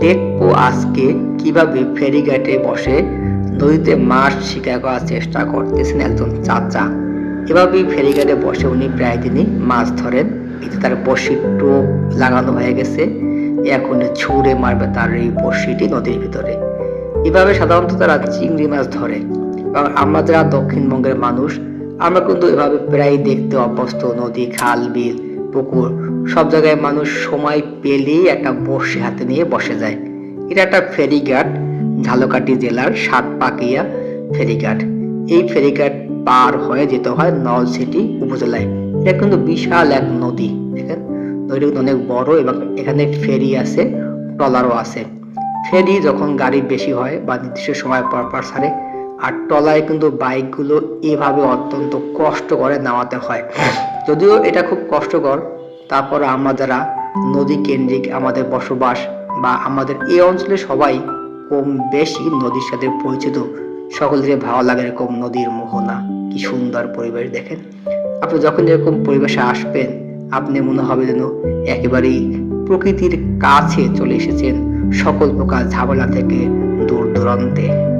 দেখব আজকে কীভাবে ফেরিঘাটে বসে নদীতে মাছ শিকার করার চেষ্টা করতেছেন একজন চাচা। এভাবেই ফেরিঘাটে বসে উনি প্রায় দিনই মাছ ধরেন। এতে তার বড়শির টোপ লাগানো হয়ে গেছে। এখন ছুঁড়ে মারবে তার এই বড়শিটি নদীর ভিতরে। এভাবে সাধারণত তারা চিংড়ি মাছ ধরে। এবং আমরা যারা দক্ষিণবঙ্গের মানুষ, আমরা কিন্তু এভাবে প্রায় দেখতে অভ্যস্ত। নদী, খাল, বিল, পুকুর সব জায়গায় মানুষ সময় পেলেই একটা বড়শি হাতে নিয়ে বসে যায়। এটা একটা ফেরিঘাট, ঝালকাঠি জেলার সাতপাকিয়া ফেরিঘাট। এই ফেরিঘাট পার হয়ে যেতে হয় নলছিটি উপজেলায়। এটা কিন্তু বিশাল এক নদী, দেখেন? নদীটা কিন্তু অনেক বড় এবং এখানে ফেরি আছে, ট্রলারও আছে। ফেরি যখন গাড়ি বেশি হয় বা নির্দিষ্ট সময় পর পর ছাড়ে, আর টলায় কিন্তু বাইকগুলো এভাবে অত্যন্ত কষ্ট করে নামাতে হয়। যদিও এটা খুব কষ্টকর তারপর আমরা যারা নদী কেন্দ্রিক আমাদের বসবাস বা আমাদের এই অঞ্চলে সবাই কম বেশি নদীর সাথে পরিচিত সকলের ভালো লাগে এরকম নদীর মোহনা। কি সুন্দর পরিবেশ, দেখেন। আপনি যখন এরকম পরিবেশে আসবেন, আপনি মনে হবে যেন একেবারেই প্রকৃতির কাছে চলে এসেছেন সকল প্রকার ঝামেলা থেকে দূর দূরান্তে